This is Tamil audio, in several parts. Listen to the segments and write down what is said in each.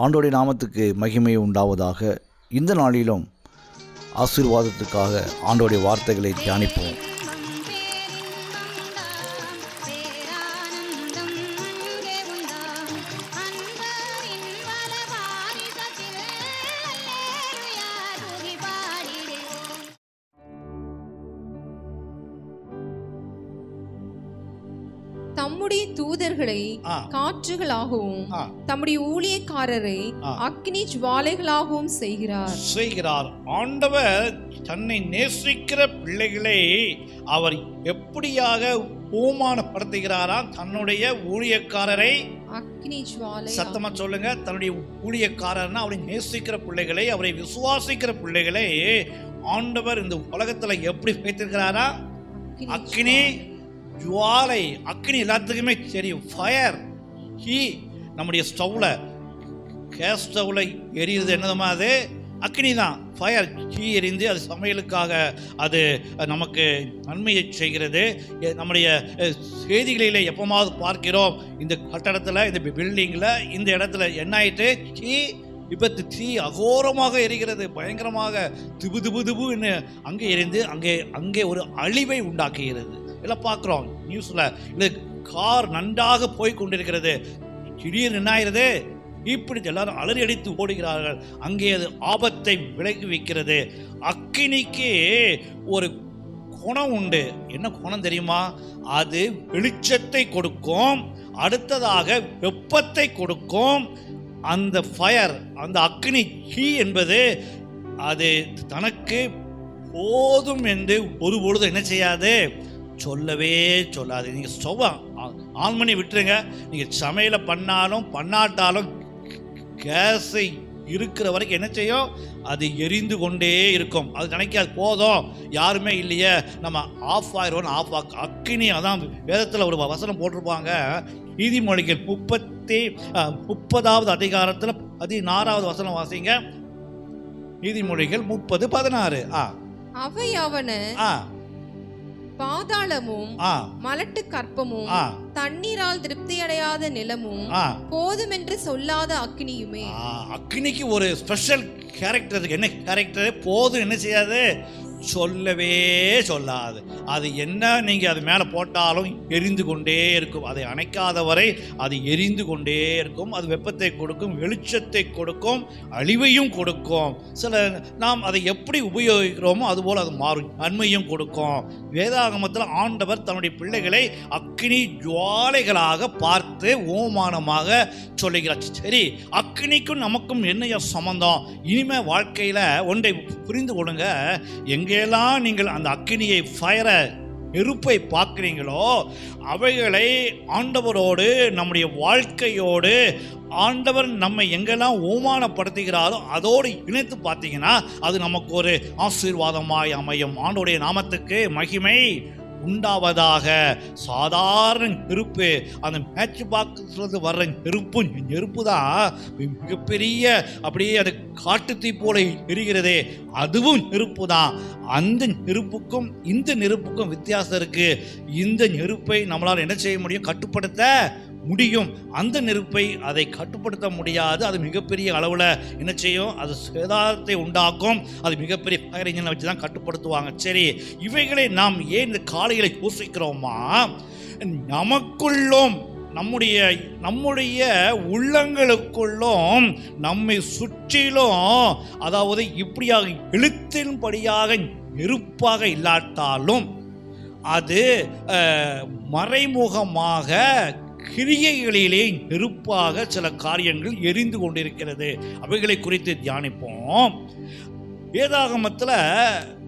ஆண்டோடைய நாமத்துக்கு மகிமை உண்டாவதாக. இந்த நாளிலும் ஆசீர்வாதத்துக்காக ஆண்டோடைய வார்த்தைகளை தியானிப்போம். ஆ. காற்றுகளாகவும் ஆ. தம்முடைய ஊழியக்காரரை. அக்னி ஜுவாலைகளாகவும் செய்கிறார். செய்கிறார். ஆண்டவர் தன்னை நேசிக்கிற பிள்ளைகளை அவர் எப்படியாக பூமானப்படுத்துகிறாராம் தன்னுடைய ஊழியக்காரரை அக்னி ஜுவாலை சத்தமா சொல்லுங்க. தன்னுடைய ஊழியக்காரர்னா அவரை நேசிக்கிற பிள்ளைகளை அவரை விசுவாசிக்கிற பிள்ளைகளை ஆண்டவர் இந்த உலகத்துல எப்படி வைத்திருக்கிறாரா அக்னி ஜுவாலை. அக்னி எல்லாத்துக்குமே தெரியும். ஃபயர் ஹீ நம்முடைய ஸ்டவ்வில் கேஸ் ஸ்டவ்வில் எரியுது என்னதுமா அது? அக்னி தான். ஃபயர் தீ எரிந்து அது சமையலுக்காக அது நமக்கு நன்மையை செய்கிறது. எ- நம்முடைய செய்திகளில் எப்போமாவது பார்க்கிறோம் இந்த கட்டடத்தில் இந்த பில்டிங்கில் இந்த இடத்துல என்ன ஆயிட்டு? ஹீ விபத்து தீ அகோரமாக எரிகிறது. பயங்கரமாக திபு திபு திபுன்னு அங்கே எரிந்து அங்கே அங்கே ஒரு அழிவை உண்டாக்குகிறது. எல்லாம் பார்க்குறோம். நியூஸில் இல்லை கார் நன்றாக போய் கொண்டிருக்கிறது திடீர்னு என்ன இப்படி எல்லாரும் அலறி அடித்து ஓடுகிறார்கள். அங்கே அது ஆபத்தை விலகி வைக்கிறது அக்கினிக்கு ஒரு குணம் உண்டு. என்ன குணம் தெரியுமா? அது வெளிச்சத்தை கொடுக்கும். அடுத்ததாக வெப்பத்தை கொடுக்கும். அந்த ஃபயர் அந்த அக்னி ஹீ என்பது அது தனக்கு போதும் என்று ஒரு பொழுது என்ன செய்யாது? சொல்லவே சொல்லாது நீங்கள் ஆன் பண்ணி விட்டுருங்க. நீங்கள் சமையலை பண்ணாலும் பண்ணாட்டாலும் கேஸை இருக்கிற வரைக்கும் என்ன செய்யும்? அது எரிந்து கொண்டே இருக்கும். அது நினைக்காது போதும். யாருமே இல்லையே. நம்ம ஆஃப் ஆயிரும் ஆஃப் ஆக் அக்கினி அதான் வேதத்தில் ஒரு வசனம் போட்டிருப்பாங்க. நீதிமொழிகள் முப்பத்தி முப்பதாவது அதிகாரத்தில் பதினாறாவது வசனம் வாசிங்க. நீதிமொழிகள் முப்பது பதினாறு ஆ. அவையாவன ஆ. பாதாளமும் மலட்டு கற்பமும் தண்ணீரால் திருப்தியடையாத நிலமும் ஆ. போதுமென்று சொல்லாத அக்னியுமே. அக்னிக்கு ஒரு ஸ்பெஷல் கேரக்டர் இருக்கு. என்ன கேரக்டர் போதும் என்ன செய்யாது? சொல்லவே சொல்லாது. அது என்ன நீங்கள் அது மேலே போட்டாலும் எரிந்து கொண்டே இருக்கும். அதை அணைக்காத வரை அது எரிந்து கொண்டே இருக்கும். அது வெப்பத்தை கொடுக்கும் வெளிச்சத்தை கொடுக்கும் அழிவையும் கொடுக்கும். சில நாம் அதை எப்படி உபயோகிக்கிறோமோ அதுபோல் அது மாறும். நன்மையும் கொடுக்கும். வேதாகமத்தில் ஆண்டவர் தன்னுடைய பிள்ளைகளை அக்னி ஜுவாலைகளாக பார்த்து ஓமானமாக சொல்லுகிறார். சரி அக்னிக்கும் நமக்கும் என்னைய சம்பந்தம்? இனிமே வாழ்க்கையில் ஒன்றை புரிந்து கொள்ளுங்க. எங்கெல்லாம் நீங்கள் அந்த அக்கினியை ஃபயரை நெருப்பை பார்க்குறீங்களோ அவைகளை ஆண்டவரோடு நம்முடைய வாழ்க்கையோடு ஆண்டவர் நம்மை எங்கெல்லாம் ஓமானப்படுத்துகிறாரோ அதோடு இணைத்து பார்த்தீங்கன்னா அது நமக்கு ஒரு ஆசீர்வாதமாய் அமையும். ஆண்டோடைய நாமத்துக்கு மகிமை. உண்டாவதாக சாதாரண நெருப்பு. அந்த மேட்ச் பாக்ஸ்லேருந்து வர்ற நெருப்பு நெருப்பு தான் மிகப்பெரிய அப்படியே அது காட்டுத்தீ போல எரிகிறதே. அதுவும் நெருப்பு தான் அந்த நெருப்புக்கும் இந்த நெருப்புக்கும் வித்தியாசம் இருக்குது இந்த நெருப்பை நம்மளால் என்ன செய்ய முடியும்? கட்டுப்படுத்த முடியும். அந்த நெருப்பை அதை கட்டுப்படுத்த முடியாது. அது மிகப்பெரிய அளவில் என்ன செய்யும்? அது சேதாரத்தை உண்டாக்கும். அது மிகப்பெரிய ஃபயர் இன்ஜினை வச்சு தான் கட்டுப்படுத்துவாங்க. சரி இவைகளை நாம் ஏன் இந்த காலையில் யோசிக்கிறோமா நமக்குள்ளும் நம்முடைய நம்முடைய உள்ளங்களுக்குள்ளும் நம்மை சுற்றிலும் அதாவது இப்படியாக எழுத்தின்படியாக நெருப்பாக இல்லாட்டாலும் அது மறைமுகமாக கிரியைகளிலே நெருப்பாக சில காரியங்கள் எரிந்து கொண்டிருக்கிறது. அவைகளை குறித்து தியானிப்போம். வேதாகமத்தில்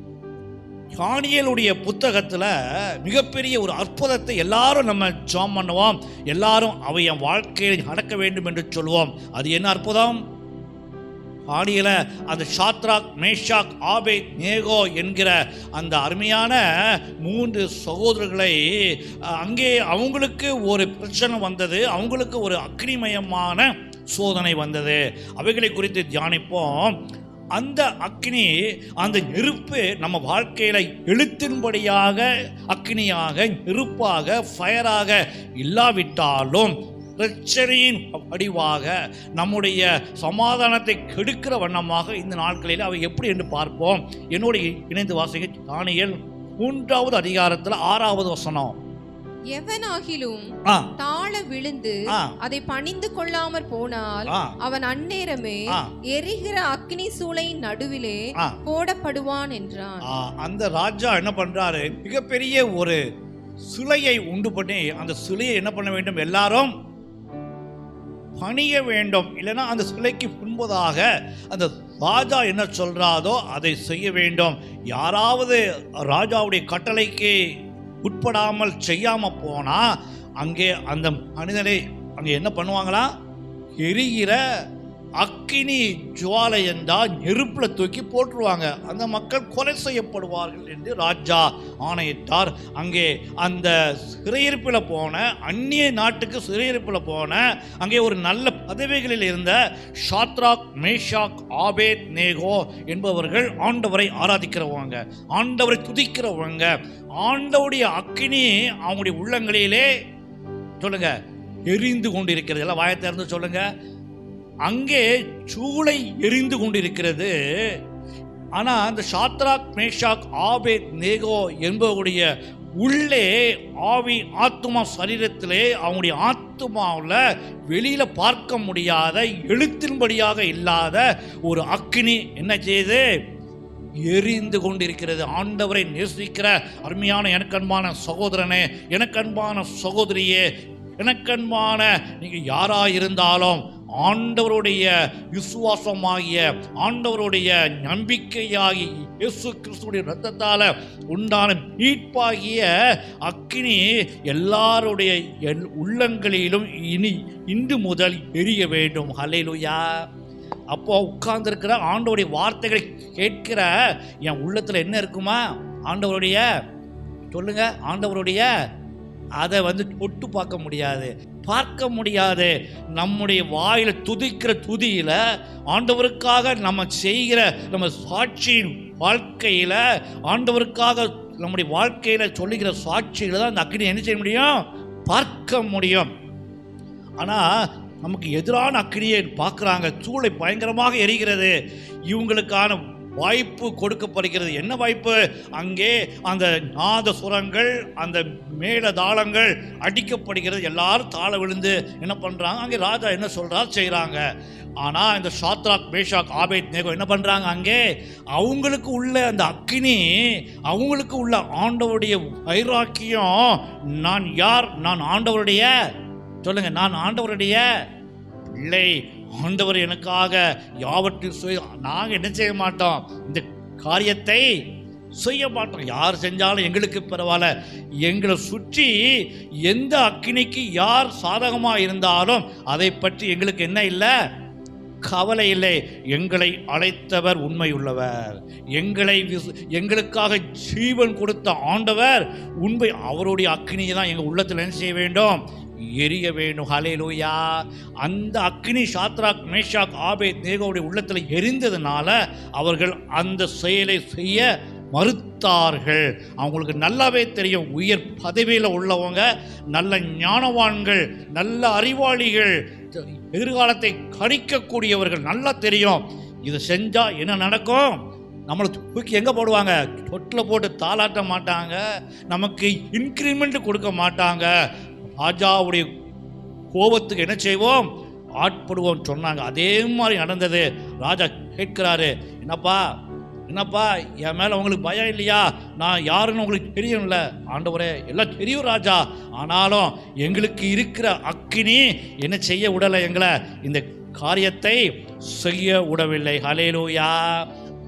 தானியேலுடைய புத்தகத்தில் மிகப்பெரிய ஒரு அற்புதத்தை எல்லாரும் நம்ம ஜாம் பண்ணுவோம். எல்லாரும் அவை என் வாழ்க்கையில் நடக்க வேண்டும் என்று சொல்லுவோம் அது என்ன அற்புதம்? ஆடியில அந்த ஷாத்ராக் மேஷாக் ஆபே நேகோ என்கிற அந்த அருமையான மூன்று சகோதரர்களை அங்கே அவங்களுக்கு ஒரு பிரச்சனை வந்தது. அவங்களுக்கு ஒரு அக்னிமயமான சோதனை வந்தது. அவைகளை குறித்து தியானிப்போம். அந்த அக்னி அந்த நெருப்பு நம்ம வாழ்க்கையில் எழுத்தின்படியாக அக்னியாக நெருப்பாக ஃபயராக இல்லாவிட்டாலும் பிரச்சனையின் வடிவாக நம்முடைய சமாதானத்தை கெடுக்கிற வண்ணமாக இந்த நாட்களில் அவை எப்படி என்று பார்ப்போம். என்னோட இணைந்து வாசிக்க தானியல் மூன்றாவது அதிகாரத்தில் ஆறாவது வசனம். எவனாகிலும் தாழ விழுந்து அதை பணிந்து கொள்ளாமற் போனால் அவன் அந்நேரமே. எரிகிற அக்னி சூளையின் நடுவிலே போடப்படுவான் என்றான். அந்த ராஜா என்ன பண்றாரு? மிகப்பெரிய ஒரு சிலையை உண்டு பண்ணி அந்த சிலையை என்ன பண்ண வேண்டும்? எல்லாரும் பணிய வேண்டும். இல்லைன்னா அந்த சிலைக்கு முன்பதாக அந்த ராஜா என்ன சொல்கிறாதோ அதை செய்ய வேண்டும். யாராவது ராஜாவுடைய கட்டளைக்கு உட்படாமல் செய்யாமல் போனால் அங்கே அந்த மனிதனை அங்கே என்ன பண்ணுவாங்களா? எரிகிற அக்கினி ஜுவாலை என்றால் நெருப்பில் தூக்கி போட்டுருவாங்க. அந்த மக்கள் கொலை செய்யப்படுவார்கள் என்று ராஜா ஆணையிட்டார். அங்கே அந்த சிறையிருப்பில் போன அந்நிய நாட்டுக்கு சிறையிருப்பில் போன அங்கே ஒரு நல்ல பதவிகளில் இருந்த ஷாத்ராக் மேஷாக் ஆபேத் நேகோ என்பவர்கள் ஆண்டவரை ஆராதிக்கிறவங்க ஆண்டவரை துதிக்கிறவங்க. ஆண்டவுடைய அக்கினி அவங்களுடைய உள்ளங்களிலே சொல்லுங்க எரிந்து கொண்டிருக்கிறது எல்லாம் வாயத்திறந்து சொல்லுங்க. அங்கே சூளை எரிந்து கொண்டிருக்கிறது. ஆனால் அந்த ஷாத்ராக் மேஷாக் ஆபேத் நேகோ என்பவருடைய உள்ளே ஆவி ஆத்துமா சரீரத்திலே அவங்களுடைய ஆத்துமாவில் வெளியில் பார்க்க முடியாத எழுத்தின்படியாக இல்லாத ஒரு அக்கினி என்ன செய்யுது எரிந்து கொண்டிருக்கிறது. ஆண்டவரை நேசிக்கிற அருமையான எனக்கன்பான சகோதரனே எனக்கன்பான சகோதரியே எனக்கன்பான நீங்கள் யாராக இருந்தாலும் ஆண்டவருடைய விசுவாசமாகிய ஆண்டவருடைய நம்பிக்கையாகி இயேசு கிறிஸ்துடைய ரத்தத்தால் உண்டான மீட்பாகிய அக்கினி எல்லாருடைய எல்- உள்ளங்களிலும் இனி இன்று முதல் எரிய வேண்டும். ஹலையிலுயா அப்போ உட்கார்ந்துருக்கிற ஆண்டவருடைய வார்த்தைகளை கேட்கிற என் உள்ளத்தில் என்ன இருக்குமா? ஆண்டவருடைய சொல்லுங்க ஆண்டவருடைய அதை வந்து தொட்டு பார்க்க முடியாது. பார்க்க முடியாது. நம்முடைய வாயில் துதிக்கிற துதியில் ஆண்டவருக்காக நம்ம செய்கிற நம்ம சாட்சியின் வாழ்க்கையில் ஆண்டவருக்காக நம்முடைய வாழ்க்கையில் சொல்லுகிற சாட்சியில் தான் அந்த அக்னி என்ன செய்ய முடியும்? பார்க்க முடியும். ஆனால் நமக்கு எதிரான அக்னியை பார்க்குறாங்க. சூளை பயங்கரமாக எரிகிறது. இவங்களுக்கான வாய்ப்பு கொடுக்கப்படுகிறது. என்ன வாய்ப்பு? அங்கே அந்த நாத சுரங்கள் அந்த மேல தாளங்கள் அடிக்கப்படுகிறது. எல்லாரும் தாள விழுந்து என்ன பண்ணுறாங்க அங்கே ராஜா என்ன சொல்றார்? செய்கிறாங்க ஆனால் இந்த ஷாத்ராக் பேஷாக் ஆபேத் நேகோ என்ன பண்ணுறாங்க அங்கே? அவங்களுக்கு உள்ள அந்த அக்னி அவங்களுக்கு உள்ள ஆண்டவருடைய வைராக்கியம். நான் யார்? நான் ஆண்டவருடைய சொல்லுங்கள் நான் ஆண்டவருடைய பிள்ளை. ஆண்டவர் எனக்காக யாவற்றையும் சுய நாங்கள் என்ன செய்ய மாட்டோம்? இந்த காரியத்தை செய்ய மாட்டோம். யார் செஞ்சாலும் எங்களுக்கு பரவாயில்ல. எங்களை சுற்றி எந்த அக்கினிக்கு யார் சாதகமாக இருந்தாலும் அதை பற்றி எங்களுக்கு என்ன இல்லை? கவலை இல்லை. எங்களை அழைத்தவர் உண்மையுள்ளவர். எங்களை எங்களுக்காக ஜீவன் கொடுத்த ஆண்டவர் உண்மை அவருடைய அக்கினியை தான் எங்கள் உள்ளத்தில் என்ன செய்ய வேண்டும்? எரிய வேணும் ஹலேலூயா அந்த அக்னி சாத்ராக் மேஷாக் ஆபே தேகோடைய உள்ளத்தில் எரிந்ததுனால அவர்கள் அந்த செயலை செய்ய மறுத்தார்கள். அவங்களுக்கு நல்லாவே தெரியும் உயர் பதவியில் உள்ளவங்க நல்ல ஞானவான்கள் நல்ல அறிவாளிகள் எதிர்காலத்தை கணிக்கக்கூடியவர்கள் நல்லா தெரியும். இதை செஞ்சால் என்ன நடக்கும்? நம்மளை தூக்கி எங்கே போடுவாங்க? தொட்டில் போட்டு தாளாட்ட மாட்டாங்க. நமக்கு இன்க்ரிமெண்ட் கொடுக்க மாட்டாங்க. ராஜாவுடைய கோபத்துக்கு என்ன செய்வோம்? ஆட்படுவோம் சொன்னாங்க. அதே மாதிரி நடந்தது. ராஜா கேட்கிறாரு என்னப்பா என்னப்பா என் மேலே உங்களுக்கு பயம் இல்லையா? நான் யாருன்னு உங்களுக்கு தெரியும்ல? ஆண்டவரே எல்லாம் தெரியும் ராஜா. ஆனாலும் எங்களுக்கு இருக்கிற அக்கினி என்ன செய்ய விடலை எங்களை? இந்த காரியத்தை செய்ய விடவில்லை. ஹலேலூயா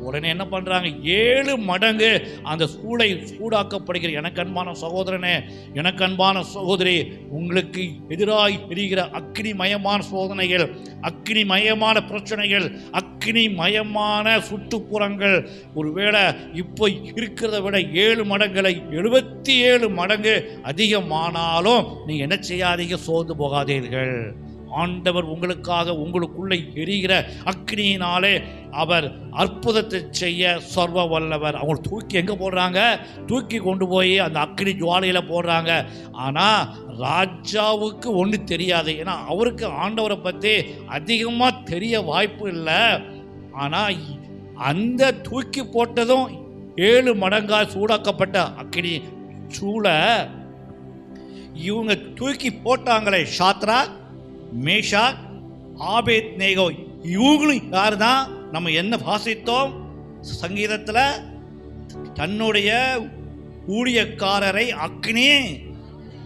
உடனே என்ன பண்ணுறாங்க ஏழு மடங்கு அந்த சூளை சூடாக்கப்படுகிற எனக்கு அன்பான சகோதரனே எனக்கு அன்பான சகோதரி உங்களுக்கு எதிராய் எரிகிற அக்னி மயமான சோதனைகள் அக்னி மயமான பிரச்சனைகள் அக்னி மயமான சுற்றுப்புறங்கள் ஒருவேளை இப்போ இருக்கிறத விட ஏழு மடங்களை எழுபத்தி ஏழு மடங்கு அதிகமானாலும் நீங்கள் என்ன செய்யாதீங்க? சோர்ந்து போகாதீர்கள். ஆண்டவர் உங்களுக்காக உங்களுக்குள்ளே எரிகிற அக்னியினாலே அவர் அற்புதத்தை செய்ய சர்வ வல்லவர் அவங்க தூக்கி எங்கே போடுறாங்க? தூக்கி கொண்டு போய் அந்த அக்னி ஜுவாலையில் போடுறாங்க. ஆனால் ராஜாவுக்கு ஒன்று தெரியாது. ஏன்னா அவருக்கு ஆண்டவரை பற்றி அதிகமாக தெரிய வாய்ப்பு இல்லை. ஆனால் அந்த தூக்கி போட்டதும் ஏழு மடங்காய் சூடாக்கப்பட்ட அக்னி சூளை இவங்க தூக்கி போட்டாங்களே. ஷாத்ரா மேஷா ஆபேத் நேகோ இவங்களும் யார் தான் நம்ம என்ன வாசித்தோம்? சங்கீதத்தில் தன்னுடைய ஊழியக்காரரை அக்னி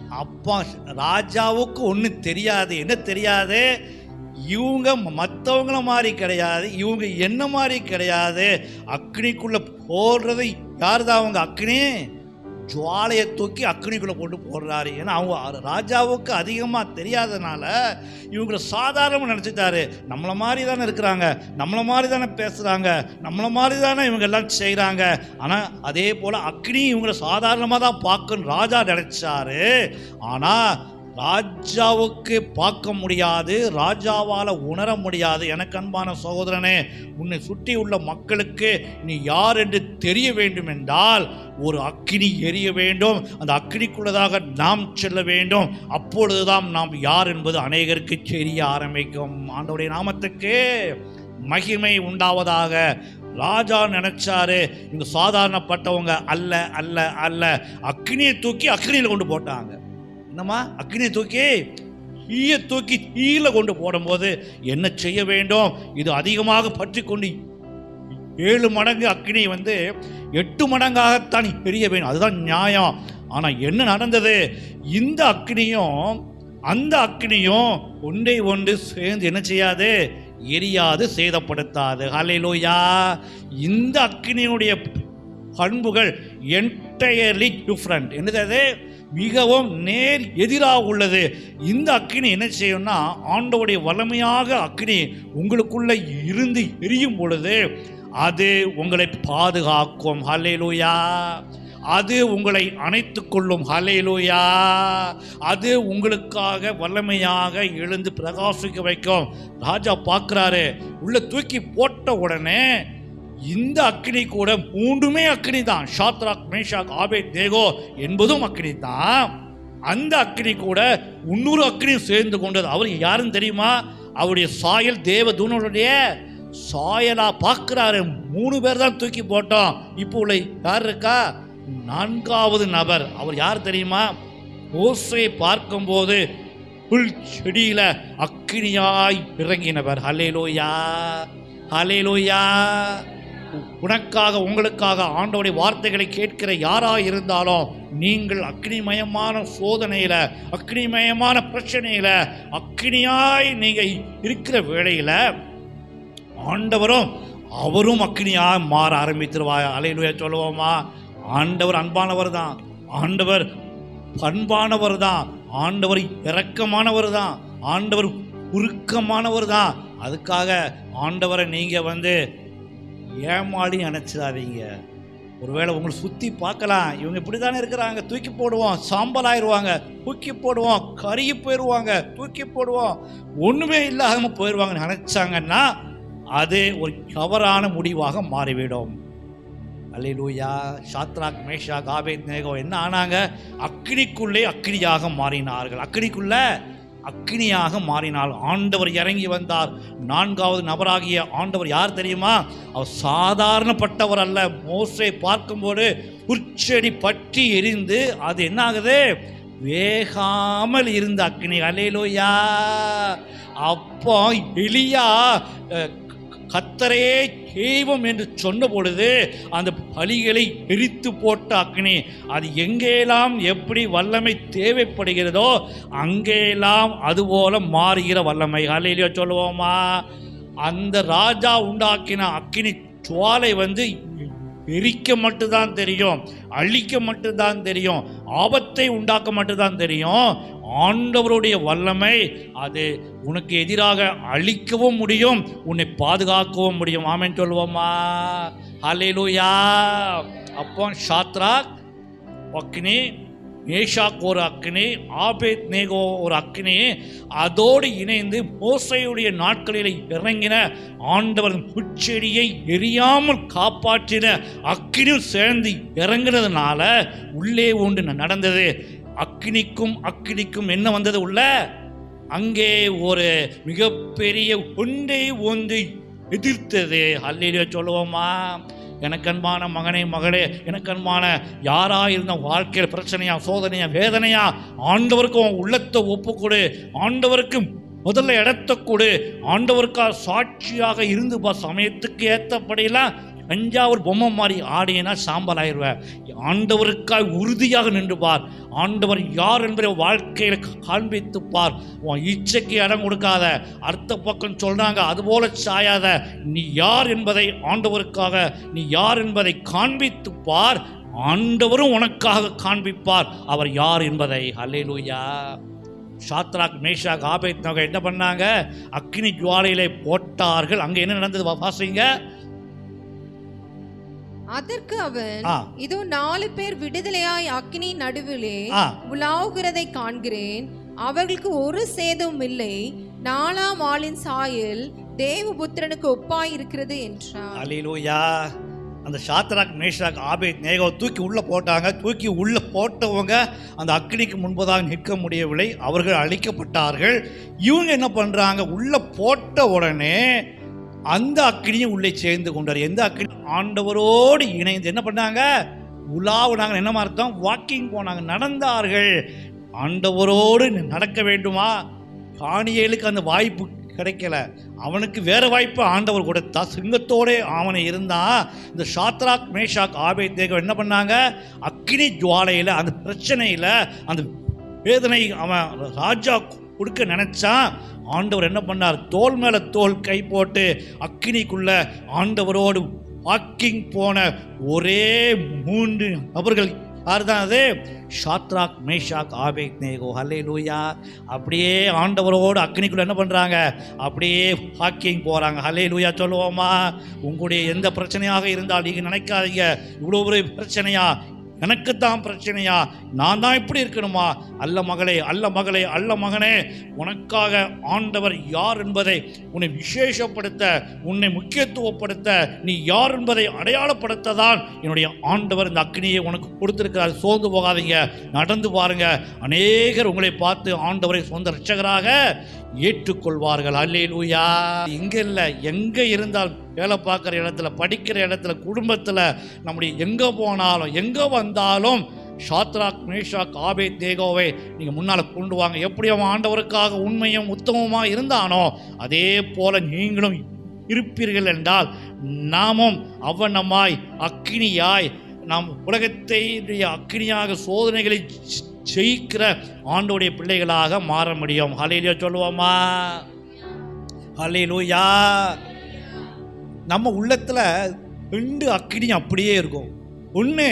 அப்பா ராஜாவுக்கு ஒன்றும் தெரியாது. என்ன தெரியாது? இவங்க மற்றவங்கள மாதிரி கிடையாது. இவங்க என்ன மாதிரி கிடையாது? அக்னிக்குள்ளே போடுறது யார் தான் அவங்க? அக்னி ஜுவாலையை தூக்கி அக்னிக்குள்ளே போட்டு போடுறாரு. ஏன்னா அவங்க ராஜாவுக்கு அதிகமாக தெரியாதனால இவங்களை சாதாரணமாக நினச்சிட்டாரு. நம்மளை மாதிரி தானே இருக்கிறாங்க. நம்மளை மாதிரி தானே பேசுகிறாங்க நம்மளை மாதிரி தானே இவங்க எல்லாம் செய்கிறாங்க ஆனால் அதே போல் அக்னி இவங்களை சாதாரணமாக தான் பார்க்கணும் ராஜா நினச்சாரு. ஆனால் ராஜாவுக்கு பார்க்க முடியாது ராஜாவால் உணர முடியாது. எனக்கு அன்பான சகோதரனே உன்னை சுற்றி உள்ள மக்களுக்கு நீ யார் என்று தெரிய வேண்டும் என்றால் ஒரு அக்கினி எரிய வேண்டும். அந்த அக்கினிக்குள்ளதாக நாம் செல்ல வேண்டும். அப்பொழுதுதான் நாம் யார் என்பது அநேகருக்கு தெரிய ஆரம்பிக்கும். ஆண்டோடைய நாமத்துக்கு மகிமை உண்டாவதாக. ராஜா நினைச்சாரு இவங்க சாதாரணப்பட்டவங்க அல்ல அல்ல அல்ல. அக்னியை தூக்கி அக்னியில் கொண்டு போட்டாங்க. என்னம்மா? அக்னியை தூக்கி தீயை தூக்கி தீயில கொண்டு போடும்போது என்ன செய்ய வேண்டும்? இது அதிகமாக பற்றி கொண்டு ஏழு மடங்கு அக்னி வந்து எட்டு மடங்காகத்தான் எரிய வேண்டும். அதுதான் நியாயம். ஆனால் என்ன நடந்தது? இந்த அக்னியும் அந்த அக்னியும் ஒன்றை ஒன்று சேர்ந்து என்ன செய்யாது? எரியாது சேதப்படுத்தாது. ஹலையிலோயா இந்த அக்னியினுடைய பண்புகள் என்டையர்லி டிஃப்ரெண்ட் என்னது அது? மிகவும் நேர் எதிராக உள்ளது. இந்த அக்கினி என்ன செய்யும்னா ஆண்டவுடைய வல்லமையாக அக்கினி உங்களுக்குள்ளே இருந்து எரியும் பொழுது அது உங்களை பாதுகாக்கும். ஹலேலூயா அது உங்களை அணைத்து கொள்ளும் ஹலேலூயா அது உங்களுக்காக வல்லமையாக எழுந்து பிரகாசிக்க வைக்கும். ராஜா பார்க்குறாரு உள்ள தூக்கி போட்ட உடனே இந்த அக்னி கூட மூன்றுமே அக்னி தான். ஷாத்ராக் மேஷாக் ஆபே தேகோ என்பதும் அக்னி தான். அந்த அக்னி கூட இன்னொரு அக்னி சேர்ந்து கொண்டது. அவர் யாருன்னு தெரியுமா? அவருடைய சாயல் தேவ தூணனுடைய சாயலா பார்க்குறாரு. மூணு பேர் தான் தூக்கி போட்டோம். இப்போ உள்ள யார் இருக்கா? நான்காவது நபர். அவர் யார் தெரியுமா? ஓசை பார்க்கும்போது புல் செடியில அக்கினியாய் இறங்கினவர் ஹலேலோயா ஹலேலோயா உனக்காக உங்களுக்காக ஆண்டோடைய வார்த்தைகளை கேட்கிற யாராக இருந்தாலும் நீங்கள் அக்னிமயமான சோதனையில் அக்னிமயமான பிரச்சனையில் அக்னியாய் நீங்கள் இருக்கிற வேளையில் ஆண்டவரும் அவரும் அக்னியாக மாற ஆரம்பித்திருவாய் அலையிலுயா சொல்லுவோமா? ஆண்டவர் அன்பானவர் தான் ஆண்டவர் பண்பானவர் தான் ஆண்டவர் இரக்கமானவர் தான் ஆண்டவர் உருக்கமானவர் தான் அதுக்காக ஆண்டவரை நீங்கள் வந்து ஏமாடி நினச்சிடாதீங்க ஒருவேளை உங்களை சுற்றி பார்க்கலாம். இவங்க இப்படி தானே இருக்கிறாங்க. தூக்கி போடுவோம். சாம்பல் ஆயிடுவாங்க. தூக்கி போடுவோம். கருகி போயிடுவாங்க. தூக்கி போடுவோம். ஒன்றுமே இல்லாமல் போயிடுவாங்கன்னு நினச்சாங்கன்னா அது ஒரு தவறான முடிவாக மாறிவிடும். அல்லூயா சாத்ராக் மேஷா காபேத் நேகோ என்ன ஆனாங்க? அக்னிக்குள்ளே அக்னியாக மாறினார்கள். அக்னிக்குள்ளே அக்னியாக மாறினாள். ஆண்டவர் இறங்கி வந்தார். நான்காவது நபராகிய ஆண்டவர் யார் தெரியுமா? அவர் சாதாரணப்பட்டவர் அல்ல. மோசை பார்க்கும்போது உச்செடி பற்றி எரிந்து அது என்ன ஆகுது வேகாமல் இருந்த அக்னி. அலையிலோயா அப்போ எளியா கத்தரையே செய்வோம் தெய்வம் என்று சொன்ன பொழுது அந்த பலிகளை எரித்து போட்ட அக்னி அது எங்கெல்லாம் எப்படி வல்லமை தேவைப்படுகிறதோ அங்கெல்லாம் அதுபோல மாறுகிற வல்லமை. அலையிலையோ சொல்லுவோமா? அந்த ராஜா உண்டாக்கின அக்கினி சுவாலை வந்து எரிக்க மட்டும்தான் தெரியும் அழிக்க மட்டும்தான் தெரியும் ஆபத்தை உண்டாக்க மட்டும்தான் தெரியும். ஆண்டவருடைய வல்லமை அது உனக்கு எதிராக அழிக்கவும் முடியும் உன்னை பாதுகாக்கவும் முடியும். ஆமென் சொல்லுவோமா? ஹalleluya அப்போ ஷாத்ராக் ஒக்னி மேஷாக் ஒரு அக்கினி ஆபேத் நேகோ ஒரு அக்கினி அதோடு இணைந்து மோசையுடைய நாட்களில் இறங்கின ஆண்டவர் புச்செடியை எரியாமல் காப்பாற்றின அக்கினியும் சேர்ந்து இறங்குனதுனால உள்ளே ஒன்று நடந்தது. அக்கினிக்கும் அக்கினிக்கும் என்ன வந்தது உள்ள? அங்கே ஒரு மிகப்பெரிய ஒன்றை ஒன்று எதிர்த்தது. அல்லையில சொல்லுவோமா? எனக்கு அன்பான மகனே மகளே எனக்கு அன்பான இருந்த வாழ்க்கையில் பிரச்சனையா சோதனையா வேதனையா ஆண்டவருக்கு உன் உள்ளத்தை ஒப்புக்கொடு. ஆண்டவருக்கு முதல்ல இடத்த கொடு. ஆண்டவருக்காக சாட்சியாக இருந்து பா சமயத்துக்கு ஏற்றபடியெல்லாம் தஞ்சாவூர் பொம்மை மாதிரி ஆடினா சாம்பல் ஆயிடுவேன். ஆண்டவருக்காய் உறுதியாக நின்று பார் ஆண்டவர் யார் என்பதை வாழ்க்கையில் காண்பித்து பார். உன் இச்சைக்கு இடம் கொடுக்காத அடுத்த பக்கம் சொல்கிறாங்க அதுபோல சாயாத நீ யார் என்பதை ஆண்டவருக்காக நீ யார் என்பதை காண்பித்து பார். ஆண்டவரும் உனக்காக காண்பிப்பார். அவர் யார் என்பதை. அல்லேலூயா சாத்ராக் மேஷாக் ஆபேத் நகை என்ன பண்ணாங்க? அக்னி ஜுவாலையிலே போட்டார்கள். அங்கே என்ன நடந்தது? வாசிங்க. அதற்கு அவன். இதோ நாலு பேர் விடுதலையாய் அக்கினி நடுவிலே உலாவுகிறதை காண்கிறேன். அவர்களுக்கு ஒரு சேதமும் இல்லை. நாலாம் ஆளின் சாயல் தேவபுத்திரனுக்கு ஒப்பாய் இருக்கிறது என்றார் அந்த ஷாத்ராக் மேஷாக் ஆபேத் நேகோ தூக்கி உள்ளே போட்டாங்க. தூக்கி உள்ளே போட்டவங்க அந்த அக்னிக்கு முன்பதாக நிற்க முடியவில்லை. அவர்கள் அழிக்கப்பட்டார்கள். இவங்க என்ன பண்ணுறாங்க உள்ளே போட்ட உடனே அந்த அக்கினியும் உள்ளே சேர்ந்து கொண்டார். எந்த அக்கினி? ஆண்டவரோடு இணைந்து. என்ன பண்ணாங்க? உலாவுனாங்க. என்ன அர்த்தம்? வாக்கிங் போனாங்க. நடந்தார்கள். ஆண்டவரோடு நடக்க வேண்டுமா? காணியலுக்கு அந்த வாய்ப்பு கிடைக்கல. அவனுக்கு வேறு வாய்ப்பு ஆண்டவர் கொடுத்தா சிங்கத்தோடே அவனை இருந்தான் இந்த ஷாத்ராக் மேஷாக் ஆபே தேகம் என்ன பண்ணாங்க? அக்கினி ஜுவாலையில் அந்த பிரச்சனையில் அந்த வேதனை அவன் ராஜா கொடுக்க நினச்சான். ஆண்டவர் என்ன பண்ணார்? தோல் மேலே தோல் கை போட்டு அக்கினிக்குள்ள ஆண்டவரோடு வாக்கிங் போன ஒரே மூன்று நபர்கள் யார் தான் அது? Shadrach Meshach Abednego. ஹலே லூயா அப்படியே ஆண்டவரோடு அக்னிக்குள்ள என்ன பண்ணுறாங்க அப்படியே வாக்கிங் போகிறாங்க ஹலே லூயா சொல்லுவோமா? உங்களுடைய எந்த பிரச்சனையாக இருந்தால் நீங்கள் நினைக்காதீங்க. இவ்வளோ ஒரு பிரச்சனையா? எனக்கு தான் பிரச்சனையா? நான் தான் இப்படி இருக்கணுமா? அல்ல மகளே அல்ல மகளே அல்ல மகனே உனக்காக ஆண்டவர் யார் என்பதை உன்னை விசேஷப்படுத்த உன்னை முக்கியத்துவப்படுத்த நீ யார் என்பதை அடையாளப்படுத்த தான் என்னுடைய ஆண்டவர் இந்த அக்னியை உனக்கு கொடுத்துருக்கிறார். சோர்ந்து போகாதீங்க. நடந்து பாருங்க. அநேகர் உங்களை பார்த்து ஆண்டவரை சொந்த ரட்சகராக ஏற்றுக்கொள்வார்கள். அல்லேலூயா. இங்கே இல்லை. எங்கே இருந்தால் வேலை பார்க்குற இடத்துல படிக்கிற இடத்துல குடும்பத்தில் நம்முடைய எங்கே போனாலும் எங்கே வந்தாலும் ஷாத்ராக் மேஷாக் ஆபே தேகோவை நீங்கள் முன்னால் கொண்டு வாங்க. எப்படி அவன் ஆண்டவருக்காக உண்மையும் உத்தமமாக இருந்தானோ அதே போல் நீங்களும் இருப்பீர்கள் என்றால் நாமும் அவனமாய் அக்கினியாய் நாம் உலகத்தை அக்கினியாக சோதனைகளை ஜெயிக்கிற ஆண்டோடைய பிள்ளைகளாக மாற முடியும். ஹலையிலோ சொல்லுவோமா? ஹலையிலூயா நம்ம உள்ளத்தில் ரெண்டு அக்கினி அப்படியே இருக்கும். ஒன்று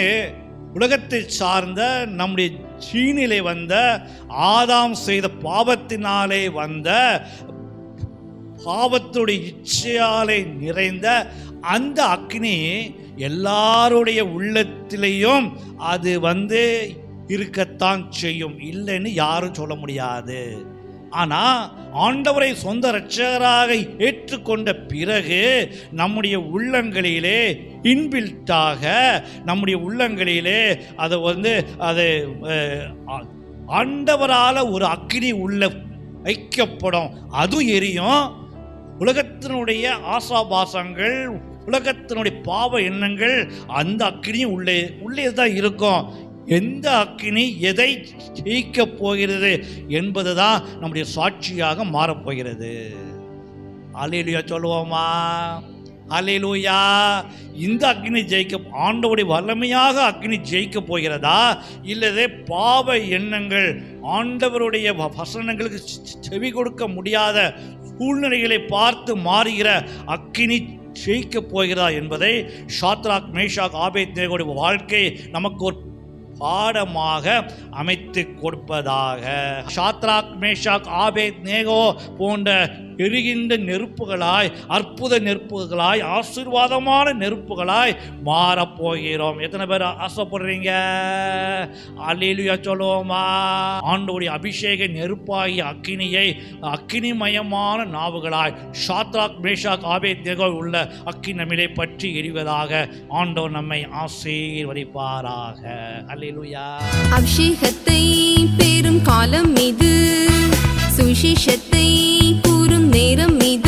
உலகத்தை சார்ந்த நம்முடைய சீனிலே வந்த ஆதாம் செய்த பாவத்தினாலே வந்த பாவத்துடைய இச்சையாலே நிறைந்த அந்த அக்னி எல்லாருடைய உள்ளத்திலையும் அது வந்து இருக்கத்தான் செய்யும். இல்லைன்னு யாரும் சொல்ல முடியாது. ஆனால் ஆண்டவரை சொந்த இரட்சகராக ஏற்றுக்கொண்ட பிறகு நம்முடைய உள்ளங்களிலே இன்பில்ட்டாக நம்முடைய உள்ளங்களிலே அதை வந்து அது ஆண்டவரால் ஒரு அக்கினி உள்ள வைக்கப்படும். அதுவும் எரியும். உலகத்தினுடைய ஆசாபாசங்கள் உலகத்தினுடைய பாவ எண்ணங்கள் அந்த அக்கினியும் உள்ளே உள்ளே தான் இருக்கும். எந்த அக்கினி எதை ஜெயிக்கப் போகிறது என்பது தான் நம்முடைய சாட்சியாக மாறப்போகிறது. அலையிலுயா சொல்லுவோமா? அலையிலுயா இந்த அக்னி ஜெயிக்க ஆண்டவுடைய வல்லமையாக அக்னி ஜெயிக்க போகிறதா? இல்லதே பாவ எண்ணங்கள் ஆண்டவருடைய வ- வசனங்களுக்கு செவி கொடுக்க முடியாத சூழ்நிலைகளை பார்த்து மாறுகிற அக்கினி ஜெயிக்க போகிறதா என்பதை ஷாத்ராக் மேஷாக் ஆபேத் நேகோடைய வாழ்க்கை நமக்கு ஒரு பாடமாக அமைத்து கொடுப்பதாக. ஷாத்ராக் மேஷாக் ஆபேத் நேகோ போன்ற எரிகின்ற நெருப்புகளாய் அற்புத நெருப்புகளாய் ஆசீர்வாதமான நெருப்புகளாய் மாறப்போகிறோம். எத்தனை பேர் ஆசைப்படுறீங்க? அலிலுயா சொல்லுவோமா? ஆண்டோடைய அபிஷேக நெருப்பாகிய அக்கினியை அக்கினிமயமான நாவுகளாய் ஷாத்ராக் மேஷாக் ஆபே தேகோ உள்ள அக்கினமிலை பற்றி எரிவதாக ஆண்டோ நம்மை ஆசீர்வதிப்பாராக. அல்லேலூயா அபிஷேகத்தை பெரும் காலம் இது. சுவிசேஷத்தை நேரம் இது